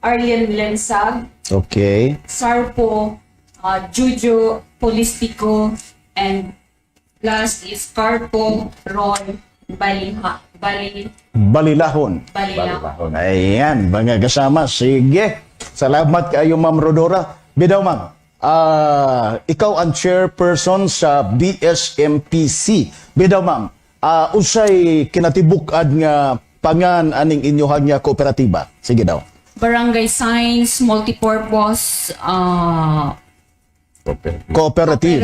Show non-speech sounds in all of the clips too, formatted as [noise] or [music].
Arlen Lensag, Okay. Sarpo, uh, Jujo Polistico, and last is Carpo Roy Baliha, Bali, Balilahon. Balilahon. Ayan, mga kasama. Sige. Salamat kayo, Ma'am Rodora. Bidaw, Ma'am. Ah, ikaw ang chairperson sa BSMPC. Bidaw, Ma'am. Ah, usay kinatibukad nga pangan aning inyohan nga kooperatiba. Sige daw. Barangay Science Multipurpose uh, Cooperative. Cooperative.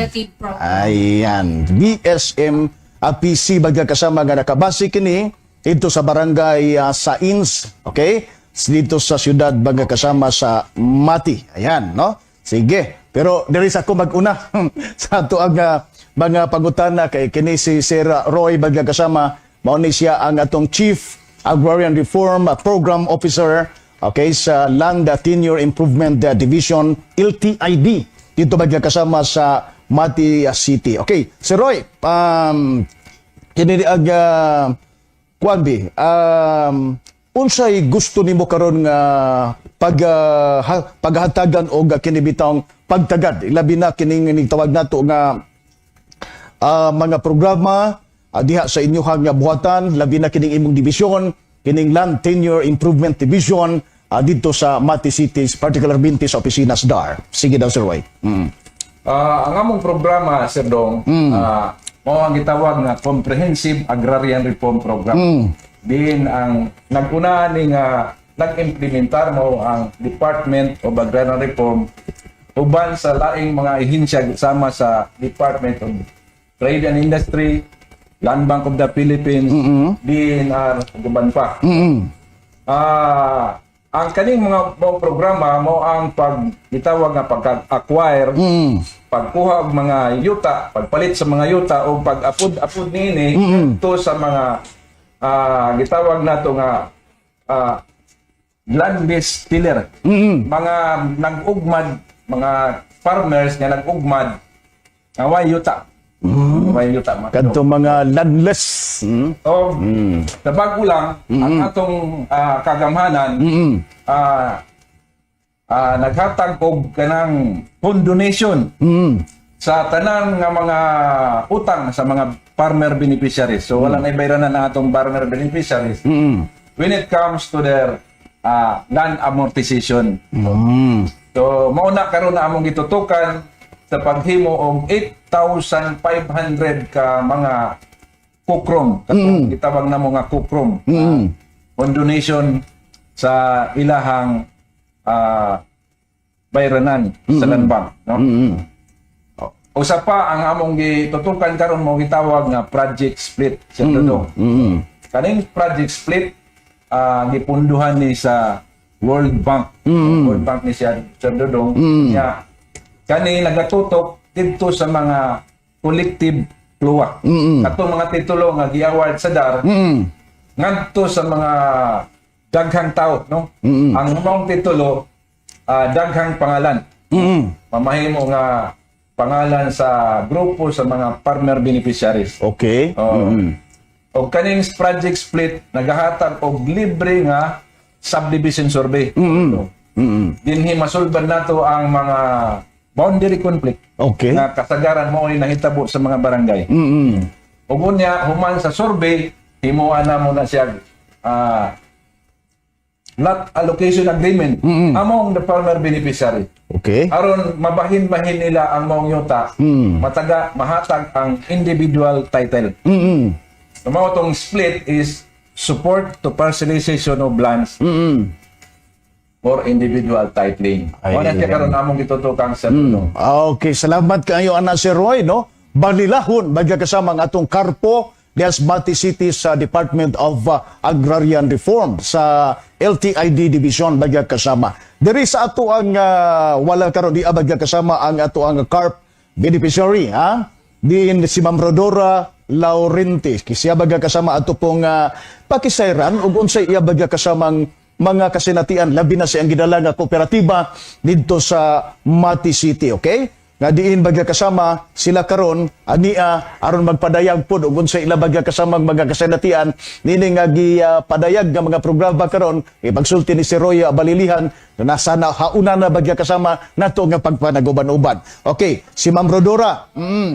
Ayan. BSM at PC bagya kasama nga nakabase kini dito sa barangay uh, Sains, okay? Dito sa syudad bagya kasama sa Mati. Ayan, no? Sige. Pero diri sa ako maguna [laughs] sa ato ang uh, mga pangutana kay kini si Sir Roy bagya kasama mao ni siya ang atong Chief Agrarian Reform Program Officer okay sa Land Tenure Improvement uh, Division LTID dito ba kasama sa Mati City. Okay, Sir Roy, um, kini ag uh, kuan bi, um, unsay gusto nimo karon nga pag uh, ha- paghatagan og kini bitawng pagtagad labi na kining tawag nato nga ah, mga programa ah, diha sa inyohang nga buhatan labi na kining imong division kining Land Tenure Improvement Division ah, dito sa Mati City's particular binti sa opisina SDAR. Sige daw Sir Roy. Mm. Ah, ang among programa, Sir Dong, ah, mao ang gitawag nga Comprehensive Agrarian Reform Program. Din ang naguna ni nga nag-implementar mo ang Department of Agrarian Reform uban sa laing mga ahensya sama sa Department of Trade and Industry, Land Bank of the Philippines, DNR, uban pa. Ah, ang kaning mga mga programa mo ang pag gitawag nga pag-acquire, pagkuha og mga yuta, pagpalit sa mga yuta o pag-apod-apod nini to sa mga ah, gitawag nato nga ah, land-based tiller. Mga nag-ugmad, mga farmers nga nag-ugmad nga way yuta. Way yuta man. Kadto mga landless. Mm. So, sa bago lang, ang atong ah, kagamhanan, ah ah, naghatag og kanang fund donation Mm. sa tanan nga mga utang sa mga farmer beneficiaries. So, wala na ibayranan na atong farmer beneficiaries Mm. when it comes to their ah, land amortization. Mm. So, mauna karon na among gitutukan sa paghimo og 8,500 ka mga kukrom. Katong gitawag na mo nga kukrom. Mm. on donation sa ilahang ah, bayranan sa land bank. No? Mm. O- Usa pa ang among gitutukan karon mo gitawag nga project split sa. Mm. Kaning project split ah, gipunduhan ni sa World Bank. World Bank ni siya sa Dodong. Nya kani nagatutok dito sa mga collective luwa. Mm. Katong mga titulo nga gi-award sa DAR Mm. ngadto sa mga daghang tao, no? Mm. Ang mong titulo ah, daghang pangalan. Mm. Mamahimo nga pangalan sa grupo sa mga farmer beneficiaries. Okay. Oo. Mm. O kaning project split nagahatag og libre nga subdivision survey. Mm. Mm. Dinhi masulban nato ang mga boundary conflict Okay. nga kasagaran mo ni nahitabo sa mga barangay. Mm. Ug unya human sa survey himuan na mo na siya ah, lot allocation agreement among the farmer beneficiary. Okay. Aron mabahin-bahin nila ang mong yuta, Mm. mataga mahatag ang individual title. Mm. So, mao tong split is support to parcelization of lands Mm. For individual titling. Wala siya karon among gitutukang sa mm. Okay, salamat kayo ana Sir Roy, no? Balilahon, bagya kasama ang atong Karpo, Dias Mati City sa Department of uh, Agrarian Reform sa LTID Division bagya kasama. Diri sa ato ang uh, wala karon di ah, bagya kasama ang ato ang CARP beneficiary, ha? Din si Ma'am Rodora Laurenti, siya bagya kasama ato pong uh, pakisayran ug unsay iya bagya kasamang mga kasinatian. Labi na siyang gidala nga kooperatiba didto sa Mati City, okay? nga diin bagya kasama sila karon ania aron magpadayag pod ug unsa ila bagya kasama mga kasenatian nini nga gipadayag nga mga programa karon ipagsulti ni si Roy Balilihan na nasa na hauna na bagya kasama nato nga pagpanaguban-uban. Okay si Ma'am Rodora mm,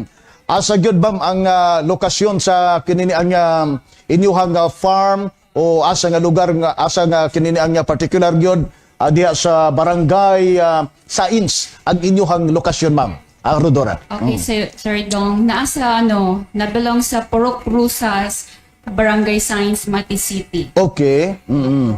asa gyud bam ang ah, lokasyon sa kinini ang ah, inyuhang ah, farm o asa nga lugar nga asa nga kinini ang ah, particular gyud uh, diha sa barangay uh, Sains ang inyuhang lokasyon ma'am. Ang Rodora Okay, Sir, Sir Dong, nasa ano, nabalong sa Purok Rusas, Barangay Science, Mati City. okay mm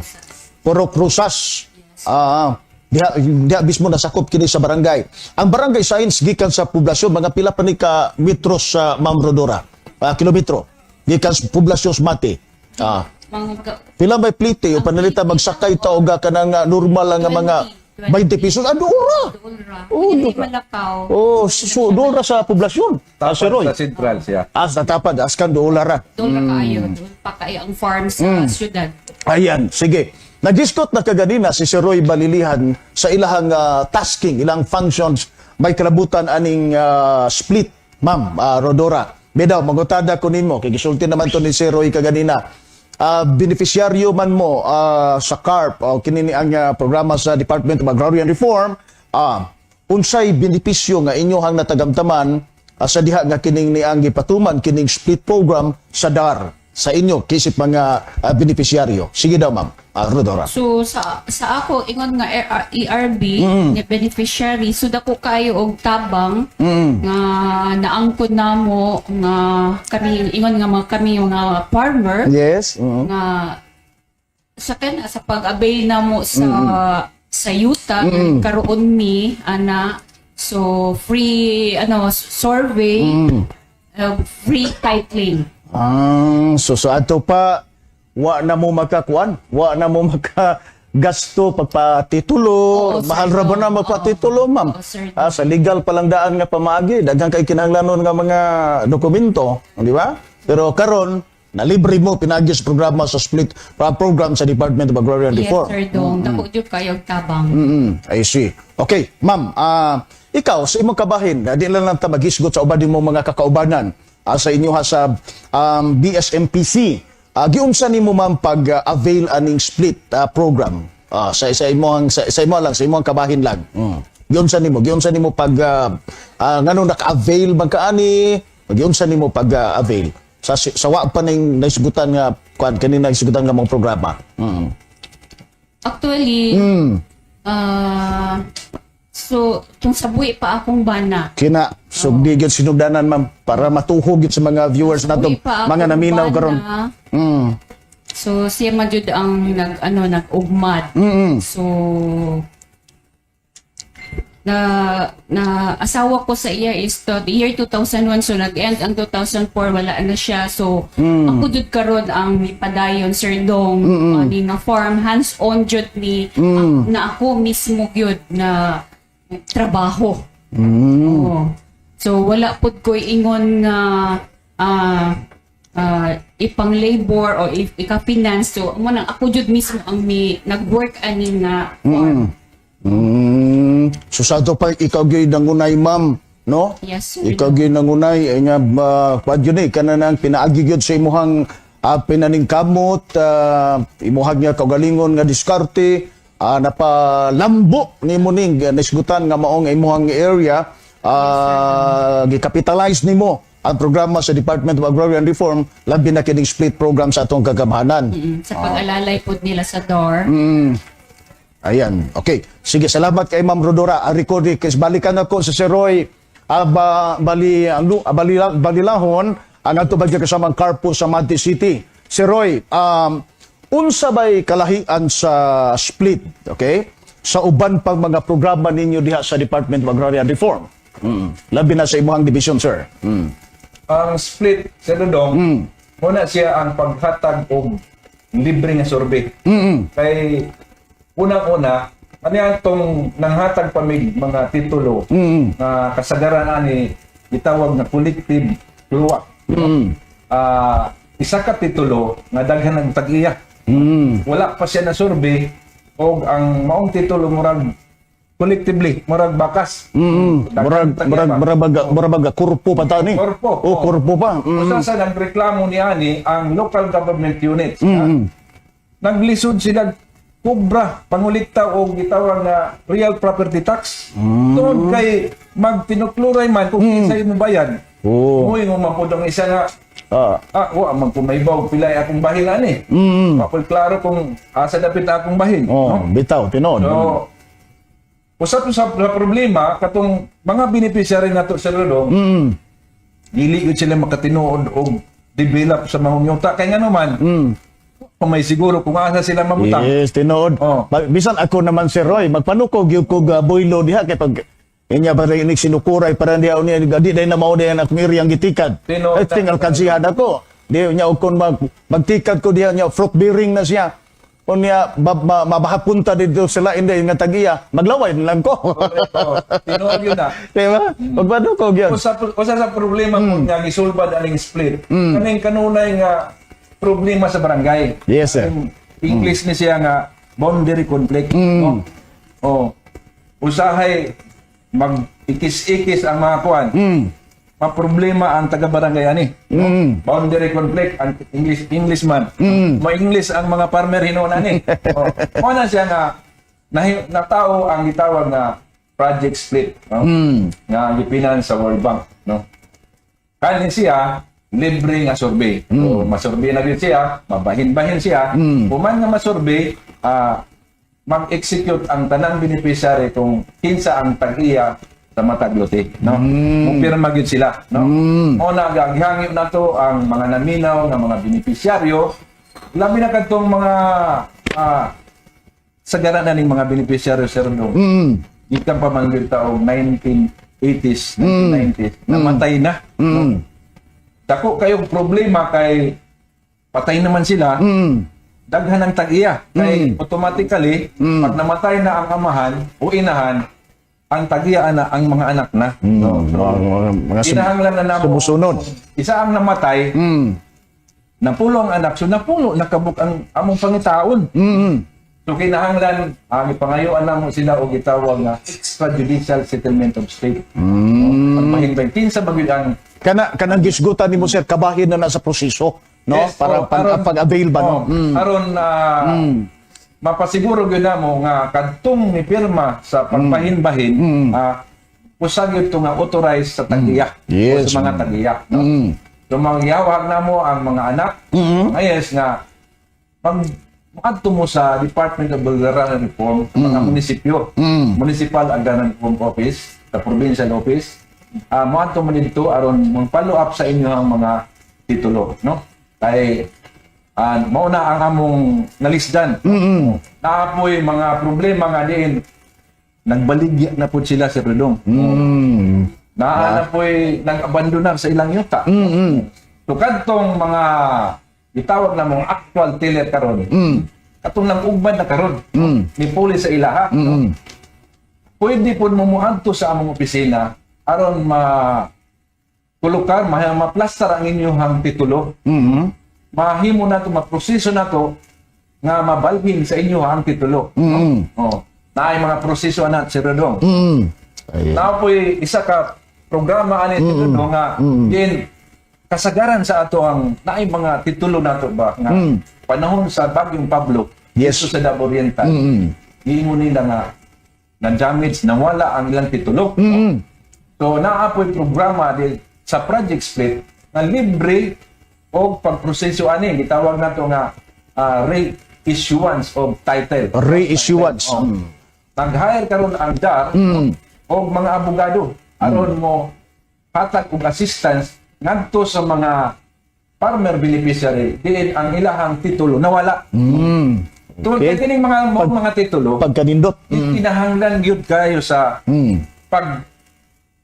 Puro Cruzas ah diha diha mismo nasakop kini sa barangay. Ang barangay Sains gikan sa poblasyon mga pila pa ni ka metros sa ma'am Rodora Ah, kilometro gikan sa poblasyon sa Mati. Ah Pila may plite o panalita magsakay ta og ka nga normal nga mga 20 pesos ano ora Dulra. Oh. Malakaw. oh so doon ra sa poblasyon ta si Roy Sa Central siya. as natapad as kan dolara Dulra kaayo. Dulra pa kayo ang farm sa syudad. Ayan, sige. Nag-discuss na kaganina si Sir Roy Balilihan sa ilahang ah, tasking, ilang functions, may kalabutan aning ah, split, ma'am, ah, Rodora. Bedaw, magutada ko nimo, kay gisulti naman to ni Sir Roy kaganina. Ah, beneficiaryo man mo ah, sa CARP o kinini ang ah, programa sa Department of Agrarian Reform, ah, unsay benepisyo nga inyohang natagamtaman ah, sa diha nga kining niang gipatuman kining split program sa DAR sa inyo kisip mga ah, beneficiaryo. Sige daw ma'am, ah, Rodora. So sa sa ako ingon nga ER- ERB nga beneficiary so dako kayo og tabang nga naangkod namo nga kami ingon nga mga kami mga farmer. Yes. mm nga sa kana sa pag-avail namo sa sa yuta karoon mi ana. So free ano survey. Uh, free titling Ah, so so ato pa wa na mo makakuan, wa na mo [laughs] maka gasto pagpatitulo, sir. mahal ra ba na magpatitulo, ma'am? Oo, sir. Ah, sa legal palang daan nga pamaagi, daghang kay kinahanglanon nga mga dokumento, di ba? Pero karon na libre mo pinagi sa programa sa split pa program sa Department of Agrarian yes Reform. sir dong dako jud kayo tabang Mm, I see. Okay, ma'am, ah, ikaw sa imong kabahin, na di lang lang ta magisgot sa uban mo mga kakaubanan ah, sa inyo ha sa um, BSMPC. Uh, giunsa nimo ma'am pag-avail aning split ah, program Ah, sa sa imong sa, sa imo lang sa imong kabahin lang. Mm. Giunsa nimo, giunsa nimo pag uh, ngano naka-avail man kaani, giunsa nimo pag-avail sa sa wa pa ning naisgutan nga kuan kanina naisgutan nga mong programa. Mm. actually ah so tung sabuhi pa akong bana. Kina sugdi gyud sinugdanan ma'am para matuhog gyud sa mga viewers nato. mga naminaw karon. Mm. So siya man jud ang nag ano nag-ugmad. Mm-mm. So na na asawa ko sa iya is to the year 2001 so nag-end ang 2004 wala na siya. So ako jud karon ang mipadayon sir dong. Ani nga farm hands on jud ni ak- na ako mismo gyud na trabaho. Oo. So wala pud ko ingon nga ah ah, ipang labor o if ika-finance. So mo nang ako jud mismo ang mi nag-work ani nga farm. mm. So sa to pa ikaw gyud nangunay ma'am no? Yes, sir. ikaw gyud nangunay ay nga uh, pad yun eh kana nang pinaagi gyud sa imuhang uh, pinaning kamot uh, imuhag nga kaugalingon nga diskarte uh, napalambo nimo ning uh, nisgutan nga maong imuhang area uh, gikapitalize nimo ang programa sa Department of Agrarian Reform labi na kining split program sa atong kagamhanan. Mm, sa pag-alalay pod nila sa door. Mm. Ayan. Okay. Sige, salamat kay Ma'am Rodora. Ang record kay balikan ako sa Sir Roy ah, ba, bali ang lu- ah, bali, balilahon ang ato bagya kasamang carpool sa Manti City. Sir Roy, um, unsa bay kalahian sa split, okay? Sa uban pang mga programa ninyo diha sa Department of Agrarian Reform. Mm. Labi na sa imuhang division, sir. Mm. Ang split sa Dodong, muna siya ang paghatag og libre nga survey. Mm-mm. Kay unang-una, ano yan itong nanghatag pa mig mga titulo Mm-mm. na kasagaran ani gitawag na collective luwak. Mm. Ah, isa ka titulo nga daghan ng tag-iya. Mm. Wala pa siya na survey og ang maong titulo murag collectively murag bakas. Mm. Murag murag murag baga- murag baga kurpo pa ta ni. Korpo, Oh, oh. kurpo pa. Mm. Usa sa nagreklamo ni ani ang local government units. Mm. Naglisod sila kubra pangulikta o gitawag nga real property tax. Mm. Tungod kay magtinukluray man kung kinsa mo bayan. Oh. Uy, mo mapudong isa nga Ah. Ah, wa man kumaybaw pilay akong bahin ani. Mm. Wa klaro kung asa dapit akong bahin. Oh, no? bitaw tinuod. So, usap sa sa problema katong mga beneficiary nato sa Rodong, Mm. dili gyud sila makatinuod og develop sa mga yuta kay ngano man Mm. kung may siguro kung asa sila mabutang. Yes, tinuod. Oh. Bisan ako naman si Roy, magpanukog yung kog uh, boylo diha kay pag inya pa rin sinukuray para diha unya di day na mao diha akong iriyang gitikad. Tinuod Ay tingal kansiyada ko. Di niya ukon mag magtikad ko diha niya fruit bearing na siya. Ma, ma, mabahapunta dito sila hindi nga tagiya. Maglaway na lang ko. Oh, tinuod yun na. Diba? Magpanukog yun. Usa sa problema mo nga gisulbad aning split. Kaning kanunay nga problema sa barangay. Yes, sir. English ni siya nga boundary conflict. No? Oh. Usahay mag ikis-ikis ang mga kuan. Mm. Ma-problema ang taga-barangay ani. Mm. Boundary conflict ang English Englishman. Mm. Mo English ang mga farmer hinuon ani. [laughs] oh. Mo na siya nga nahi, natao ang gitawag na project split. No? Mm. nga gipinan sa World Bank no kanin siya libre nga survey so masurvey na gyud siya mabahin-bahin siya Mm. human nga masurvey ah mag-execute ang tanang beneficiary kung kinsa ang tag-iya sa matag lote no Mm. Mupirma gyud sila no Mm. o nagagihangyo na to ang mga naminaw nga mga beneficiaryo labi na kadtong mga ah sagara na ning mga beneficiaryo sir no Mm. Ikan pa man yung taong 1980s, 1990s, namatay na. Mm. Dako kayong problema kay patay naman sila, Mm. Daghan ang tag-iya. Kay Mm. automatically, Mm. pag namatay na ang amahan o inahan, ang tag-iya na ang mga anak na. Mm. No, Mga, mga, mga Kinahanglan na namo. sumusunod. Isa ang namatay, Mm. napulo ang anak, so napulo, nakabuk ang among pangitaon. Mm. So kinahanglan, ang ipangayuan na mo sila o gitawag nga extrajudicial settlement of state. Mm. Pagmahinbay, kinsa ba gyud ang kana kanang gisgutan nimo sir kabahin na nasa proseso no Yes, para oh, pag, aron- pag-avail ba no oh, Mm. aron ah, mapasiguro gyud namo nga kadtong ni pirma sa pagpahinbahin Mm. ah usag gyud to nga authorized sa tagiya Yes, o sa mga mm. tagiya no Mm. so mangyawag namo ang mga anak Mm. ayes nga pag Maadto mo sa Department of Agrarian Reform, sa mga munisipyo, Mm. Municipal Agrarian Reform Office, sa Provincial Office, uh, maadto mo dito aron mong follow up sa inyo ang mga titulo, no? Kay uh, mauna ang among nalisdan. Mm. Naapoy mga problema nga diin nagbaligya na po sila sa Redong. Mm. Naa na po'y nag-abandonar sa ilang yuta. Mm. So kadtong mga gitawag na mong actual tiller karon. Mm. Katong nag-ugmad na karon. Mm. Ni puli sa ilaha. Mm. Pwede po mo muadto sa among opisina aron ma kulukar, ma maplastar ang inyong titulo. Mm. Mahimo na to, maproseso na to nga mabalhin sa inyo ang titulo. Mm. Oh, naay mga proseso na si Rodong. Mm. Ay. Now po isa ka programa ani titulo nga Mm. din kasagaran sa ato ang naay mga titulo nato ba nga Mm. panahon sa bagyong Pablo Yes. dito sa Davao Oriental Mm. giingon nila nga na damage nawala ang ilang titulo Mm. so naa po programa di sa project split na libre o pagproseso ani gitawag nato nga ah, reissuance of title Reissuance. Oh. Mm. Nag-hire karon ang DAR Mm. o mga abogado aron mo hatag og assistance ngadto sa mga farmer beneficiary diin ang ilahang titulo nawala. Mm. Tungod Okay. kay kining mga mga, mga titulo Pagkanindot. kinahanglan gyud kayo sa Mm. pag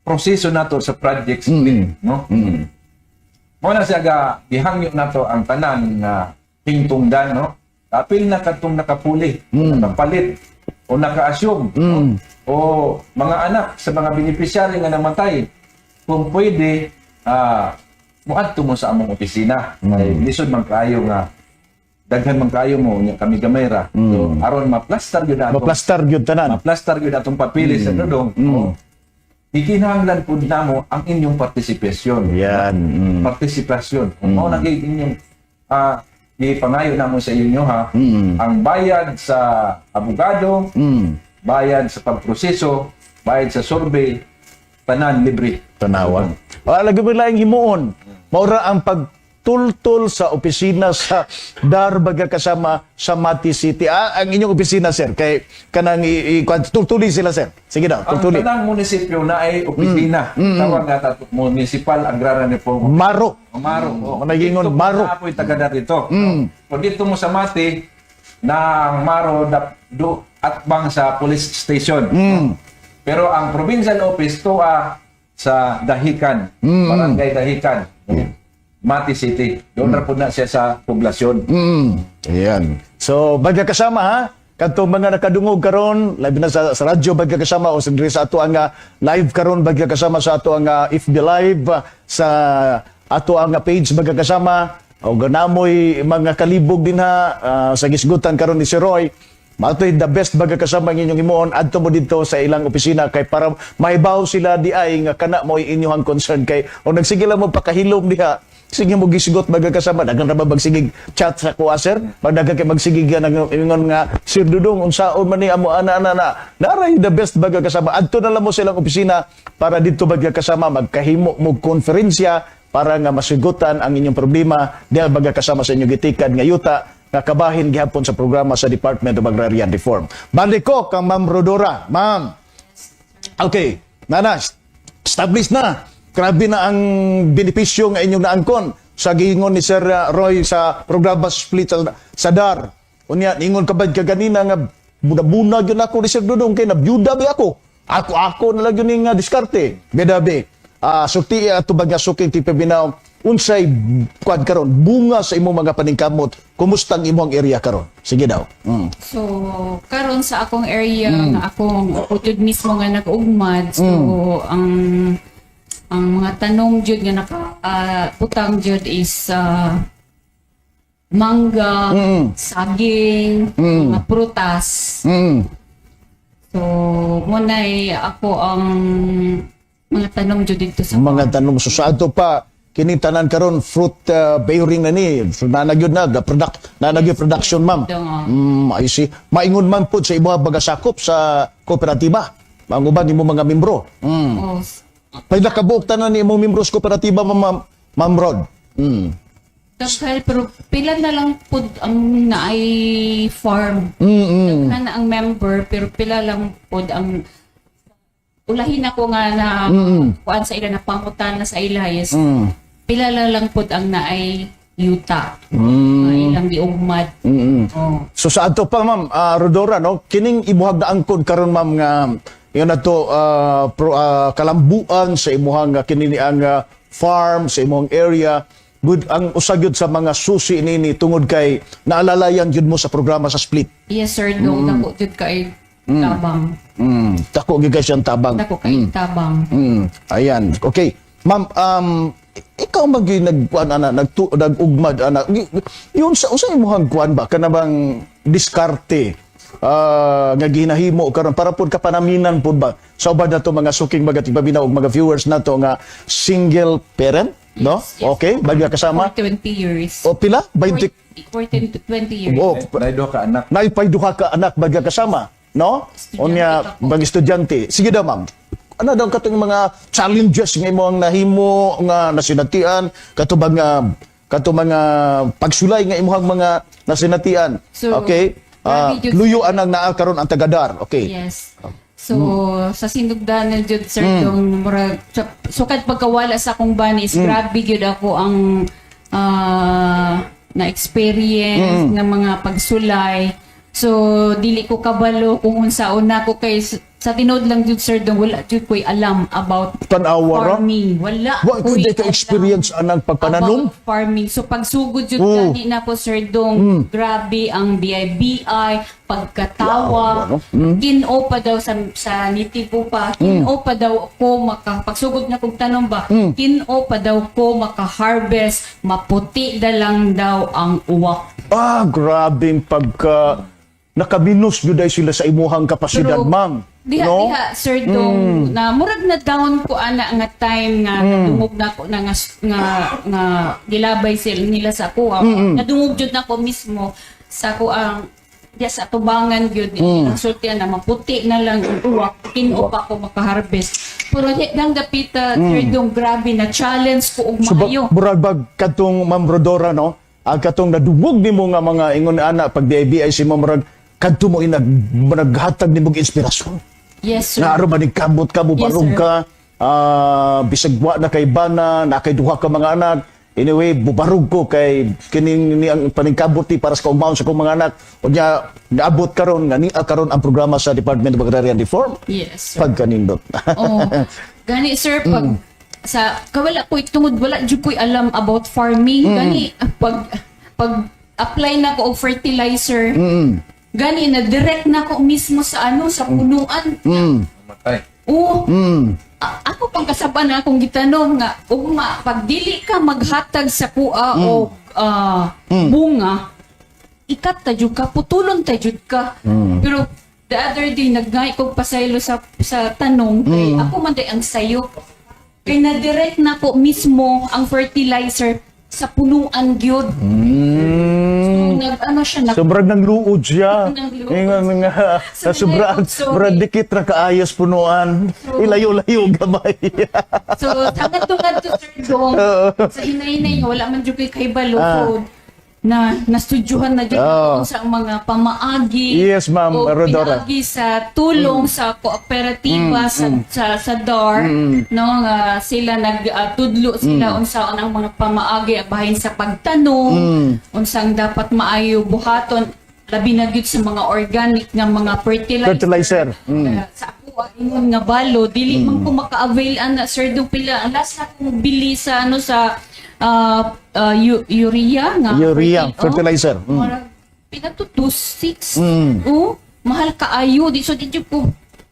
proseso nato sa project Mm. split, no? Mm. Mo na siya ga gihangyo nato ang tanan nga hingtungdan no. Apil na katong nakapuli, Mm. nakapalit o naka-assume no? Mm. o mga anak sa mga beneficiary nga namatay kung pwede ah muadto mo sa among opisina Mm. ay lisod man kayo nga daghan man kayo mo nya kami gamay ra. So aron ma-plaster gyud ato. Maplastar gyud tanan. Ma-plaster gyud atong papilis sa dodong. Oh. Ikinahanglan pud namo ang inyong partisipasyon. Yan. Mm. Partisipasyon. Kung mao na gyud inyong ah ipangayo namo sa inyo ha. Mm. Ang bayad sa abogado, Mm. bayad sa pagproseso, bayad sa survey, tanan libre. Tanawa. Wala gyud lang himuon. Maura ang pagtultol sa opisina sa Darbaga kasama sa Mati City. Ah, ang inyong opisina sir kay kanang i, i tultuli sila sir. Sige daw, Ang tultuli. tanang munisipyo na ay opisina. Tawag nga tato Municipal Agrarian Reform Maro. Maro. Oh. Managingon, Dito Maro. Na apoy taga dito. Mm. Kung dito mo sa Mati, na ang Maro dap, do, at bang sa police station. Pero ang provincial office to ah, sa Dahican, Barangay Dahican, Mati City. Doon na po na siya sa poblasyon. Mm. Ayan. So, bagya kasama ha. Kanto mga nakadungog karon, labi na sa, sa radyo bagya kasama o sa diri sa ato ang ah, live karon bagya kasama sa ato ang ah, FB live ah, sa ato ang page bagya kasama o ganamoy mga kalibog din ha ah, sa gisgutan karon ni si Roy. Matoy the best baga kasama ang inyong himuon adto mo dito sa ilang opisina kay para mahibaw sila di ay nga kana mo inyong concern kay o nagsige lang mo pakahilom diha sige mo gisigot baga kasama daghan ra magsigig chat sa kuha sir. Magdagan kay magsigig yan ang ingon nga sir dudong unsaon man ni amo ana ana na naray the best baga kasama adto na lang mo silang opisina para dito baga kasama magkahimo mo konferensya para nga masigutan ang inyong problema. Dahil baga kasama sa inyong gitikan nga yuta nga kabahin gihapon sa programa sa Department of Agrarian Reform. Balik ko kang Ma'am Rodora. Ma'am, okay, nana, established na. Grabe na ang benepisyo nga inyong naangkon sa giingon ni Sir uh, Roy sa programa split sa, DAR. Unya, ningon ka ba ka ganina nga buna-buna yun ako ni Sir Dudong kay nabiyuda ba ako. Ako, ako na lang yun nga diskarte. Bedabi. Ah, sukti ato ba nga suking tipe binaw unsay kwad karon bunga sa imong mga paningkamot kumusta ang imong area karon sige daw mm. So, karon sa akong area nga akong ako jud mismo nga nag-ugmad. So, ang ang mga tanong jud nga naka ah, putang jud is ah, mangga, saging, mga prutas. Mm. So, muna ako ang mga tanong jud dito sa mga tanong. So sa ato pa kini tanan karon fruit uh, bearing na ni. So, nanagyod na the product nanagyod production ma'am. mm, I see. Maingon man pud sa imong bagasakop sa kooperatiba. Manguban nimo mga membro. Mm. Oh, pay nakabuok tanan ni imong membro sa kooperatiba ma'am ma'am Rod mm. Daghal, pero pila na lang po ang naay farm. Mm, Daghan na ang member, pero pila lang po ang ulahin ako nga na kuan sa ila na pangutan na sa ila is mm. pila na lang po ang naay yuta. Mm. Nga ilang giugmad. Mm-mm. Oh. So sa ato pa ma'am ah, Rodora no kining ibuhag na angkon karon ma'am nga yun na to ah, pro, ah, kalambuan sa imuhang uh, kini ang ah, farm sa imong area good ang usagyod sa mga susi nini tungod kay naalalayan jud mo sa programa sa split. Yes sir, no, dako jud kay tabang. Mm, tako kay siyang tabang. Dako kay tabang. Mm, ayan. Okay. Ma'am, um, ikaw mag nagkuan ana nagtu nagugmad ana yun sa usa imong kuan ba kana bang diskarte ah, nga ginahimo karon para pud kapanaminan pud ba? Sa ubad nato mga suking mga tigpabinaw og mga viewers nato nga single parent no? Yes, yes. okay bagya kasama? For 20 years. o pila? 20 For 10 to 20 years. oh Nay duha ka anak. naipay duha ka anak bagya kasama no? Unya bang estudyante. Sige daw ma'am. Ano daw katong mga challenges nga imong nahimo nga nasinatian? Katubang nga kato mga pagsulay nga imong mga nasinatian? So, okay Jud luyo anang naa karon ang tagadar. Okay. Yes. So, sa sinugdanan jud sir dong murag sa- sukad pagkawala sa akong bani is grabe gyud ako ang ah, na experience ng mga pagsulay. So, dili ko kabalo kung unsaon na ko kay sa tinod lang jud sir dong wala jud ko'y alam about Tanawa ra? farming. Wala wa ko'y kundi ka alam experience anang pagpananom about farming. So pagsugod jud Oh. gani na ko sir dong grabe ang BIBI pagkatawa. Wow, ano? Kino pa daw sa sa nitibo pa. Kino pa daw ko maka pagsugod na kog tanong ba. Kino pa daw ko maka harvest maputi da lang daw ang uwak. Ah, grabing pagka nakaminus yun sila sa imuhang kapasidad, Pero, ma'am. Diha, no? diha, Sir Dong, na murag na down ko ana nga time nga nadungog na ko na nga, nga, nga gilabay sila nila sa ako. Nadungog jud na ko mismo sa ako ang diya sa tubangan gyud mm. ang sultian na maputi na lang ang uwak kinuop ako makaharvest pero di nang dapita Sir Dong grabe na challenge ko So, ba- maayo buragbag katong Ma'am Rodora, no? Ang katong nadungog ni mo nga mga ingon ana pag DIBI si Ma'am Rod, kadto mo inag naghatag ni mong inspirasyon. yes sir. Nga aron ba ni kabot ka mo Yes, barog ka? Ah bisag wa na kay bana na kay duha ka mga anak. Anyway bubarog ko kay kining ni ang paningkabot ni para sa kaugmaon sa kong mga anak. Unya naabot karon nga ni ah, karon ang programa sa Department of Agrarian Reform. Yes sir. Pagkanindot Oh, gani sir pag sa kawala ko tungod wala jud ko'y alam about farming. Gani pag pag apply na ko og fertilizer gani na direct na ko mismo sa ano sa punuan. Matay. oo mm. A- ako pang kasaban na akong gitanong nga ugma pag dili ka maghatag sa kuha o ah, bunga ikat ta jud ka putulon ta jud ka. Pero the other day nagnay kog pasaylo sa sa tanong kay ako man day ang sayo. Kay na direct na ko mismo ang fertilizer sa punuan gyud so, nag ano siya nag Sobrang nang luod siya. [laughs] Nang luod. Ingon nga, So, sobrang, sorry. sobrang dikit ra kaayos punuan. Ilayo-layo gamay. [laughs] So, tangan to nga Sir Dong. sa hinay-hinay, wala man dyan kay kay Balokod. Na nastudyuhan na dyan Oo. sa mga pamaagi. Yes, ma'am, o Rodora. pinaagi sa tulong sa kooperatiba sa, sa sa DAR no nga sila nagtudlo sila unsaon ang mga pamaagi bahin sa pagtanong unsang dapat maayo buhaton labi na gyud sa mga organic nga mga fertilizer, Fertilizer. Mm. Uh, sa ako ang ingon nga balo dili man ko maka-avail ana sir do pila ang last na ko bili sa ano sa ah, ah, u- urea nga Urea, oh, fertilizer. Mm. Pinato 26. Mm. Oh, mahal kaayo di so di ko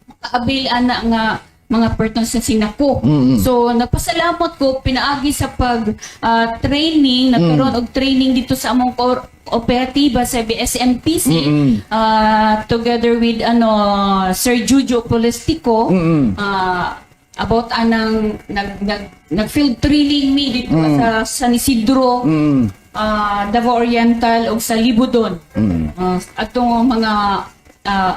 maka-avail ana nga mga persons na sinako. So nagpasalamat ko pinaagi sa pag ah, training nagkaroon og training dito sa among ko- kooperatiba sa BSMPC ah, together with ano Sir Jujo Polistico ah, about anang nag nag nag field training me dito sa San Isidro ah, Davao Oriental ug sa Libudon. Ah, atong mga ah,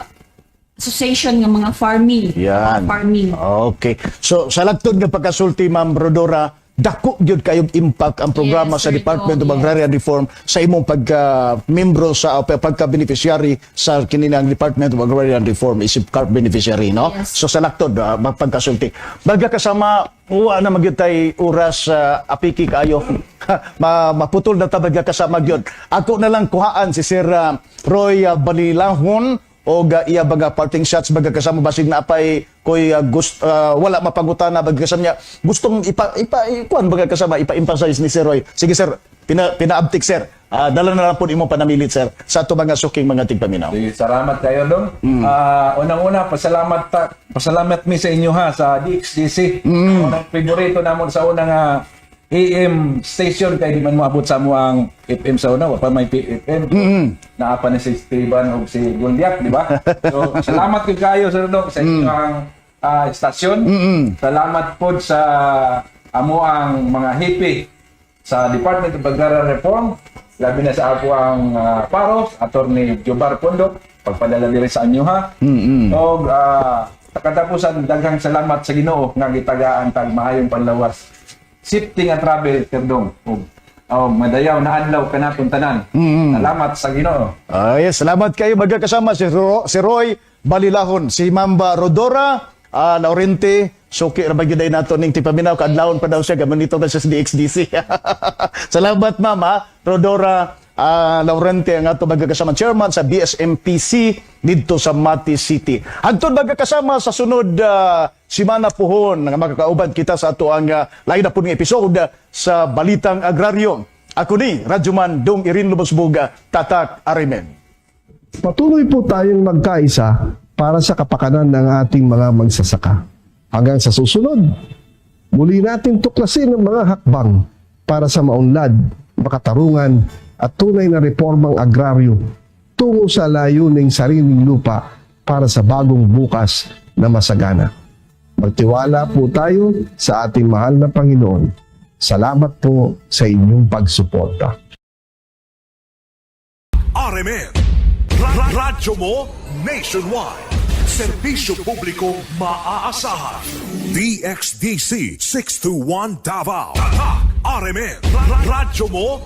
association ng mga farming. Yan. mga farming. Okay. So, sa lagtod nga pagkasulti, Ma'am Rodora, dako gyud kayong impact ang programa Yes, sa Department of yes. Agrarian Reform sa imong pagka-membro sa o pagka-beneficiary sa kininang Department of Agrarian Reform isip CARP beneficiary no? Yes. so sa laktod uh, pagkasulti baga kasama uwa na magyud tay oras sa apiki kayo Ma, maputol na ta baga kasama gyud. Ako na lang kuhaan si Sir uh, Roy uh, Balilahon o ga iya baga parting shots baga kasama basig na apay koy uh, gust, uh, wala mapangutana baga kasama niya. Gustong ipa ipa ikuan baga kasama ipa-emphasize ni Sir Roy. Sige sir pina pinaabtik sir. Ah, dala na lang po imong panamilit sir sa ato mga suking mga tigpaminaw. Sige, salamat kayo dong. Ah, unang-una pasalamat ta, pasalamat mi sa inyo ha sa DXDC. Unang favorito namon sa unang ah, AM station kay di man moabot sa mo ang FM sa una, pa may FM. Naa pa ni si Esteban ug si Gundiak, di ba? So, [laughs] salamat kay kayo sa dong sa inyong ah, istasyon. Salamat po sa amo ang mga hippie sa Department of Agrarian Reform, labi na sa ako ang ah, paros, attorney Jobar Pondok, pagpadala diri sa inyo ha. Mm-mm. O uh, katapusan daghang salamat sa Ginoo nga gitagaan tag maayong panlawas. Safety nga travel kerdong. O oh, madayaw na adlaw kanaton tanan. Salamat sa Ginoo. Ay, salamat kayo magkakasama si, Ro, si Roy Balilahon, si Mamba Rodora, uh, Laurente, Suki na bagyo nato ning tipaminaw kadlawon pa daw siya gamon nito sa DXDC. [laughs] salamat ma'am ha. Rodora ah, Laurente ang ato magkakasama chairman sa BSMPC dito sa Mati City. Hangtod magkakasama sa sunod ah, simana puhon nga makakauban kita sa ato ang uh, lain na po episode ah, sa Balitang Agraryo. Ako ni Radyoman Dong Irin Lubosbuga, Tatak Arimen. Patuloy po tayong magkaisa para sa kapakanan ng ating mga magsasaka. Hanggang sa susunod, muli natin tuklasin ang mga hakbang para sa maunlad, makatarungan at tunay na reformang agraryo tungo sa layuning sariling lupa para sa bagong bukas na masagana. Magtiwala po tayo sa ating mahal na Panginoon. Salamat po sa inyong pagsuporta. RMN. Ra- ra- radyo mo nationwide. Serbisyo publiko maaasahan. DXDC 621 Davao. RMN. Ra- ra- radyo mo